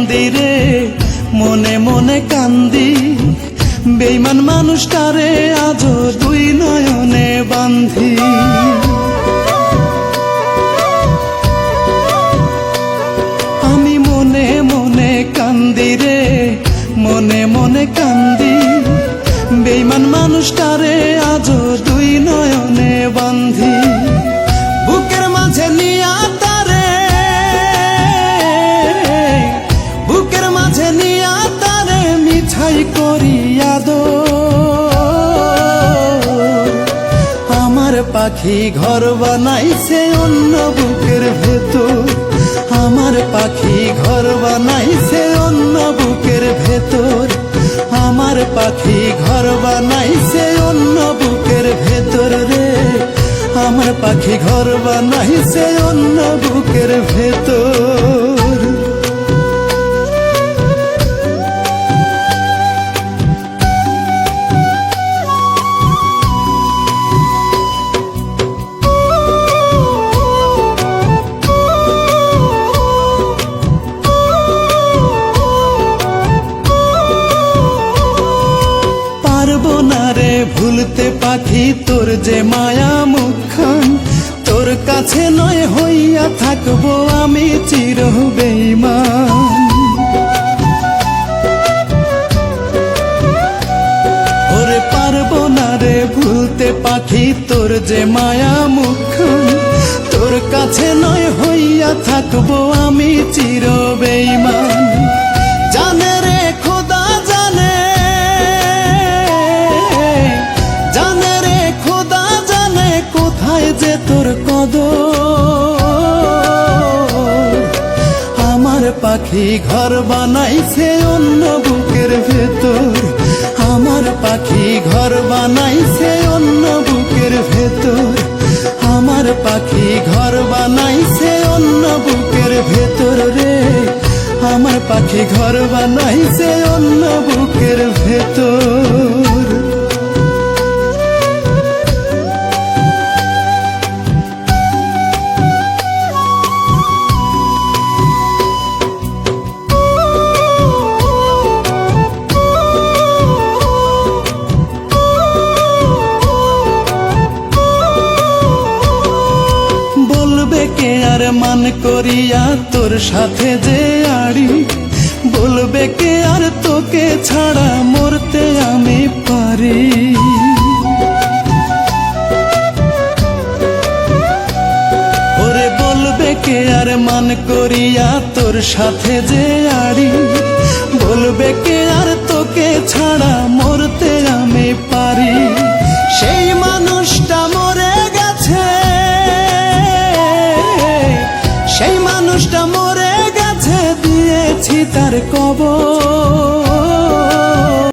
কান্দি রে মনে মনে কান্দি। বেইমান মানুষটারে আজও দুই নয়নে বান্ধি আমি মনে মনে কান্দি রে মনে মনে কান্দি। বেইমান মানুষটারে আজও দুই নয়নে পাখি ঘর বানাইছে অন্য বুকের ভেতর। আমার পাখি ঘর বানাইছে অন্য বুকের ভেতর। আমার পাখি ঘর বানাইছে অন্য বুকের ভেতর রে। আমার পাখি ঘর বানাইছে অন্য বুকের ভেতর। পারব না রে ভুলতে পাখি, তোর যে মায়া মুখখান। তোর কাছে নয় হইয়া থাকব আমি চির বেইমান ওরে পারব না রে ভুলতে পাখি, তোর যে মায়া মুখখান। তোর কাছে নয় হইয়া থাকব আমি চির বেইমান যে তোর কদ আমার পাখি ঘর বানাইছে অন্য বুকের ভেতর। আমার পাখি ঘর বানাইছে অন্য বুকের ভেতর। আমার পাখি ঘর বানাইছে অন্য বুকের ভেতর রে। আমার পাখি ঘর বানাইছে অন্য বুকের ভেতর। আর মান করিয়া তোর সাথে যে আড়ি, বলবে কে আর তোকে ছাড়া মরতে আমি পারি। ওরে বলবে কে আর মান করিয়া তোর সাথে যে মানুষটা মরে গেছে দিয়েছি তার কবর।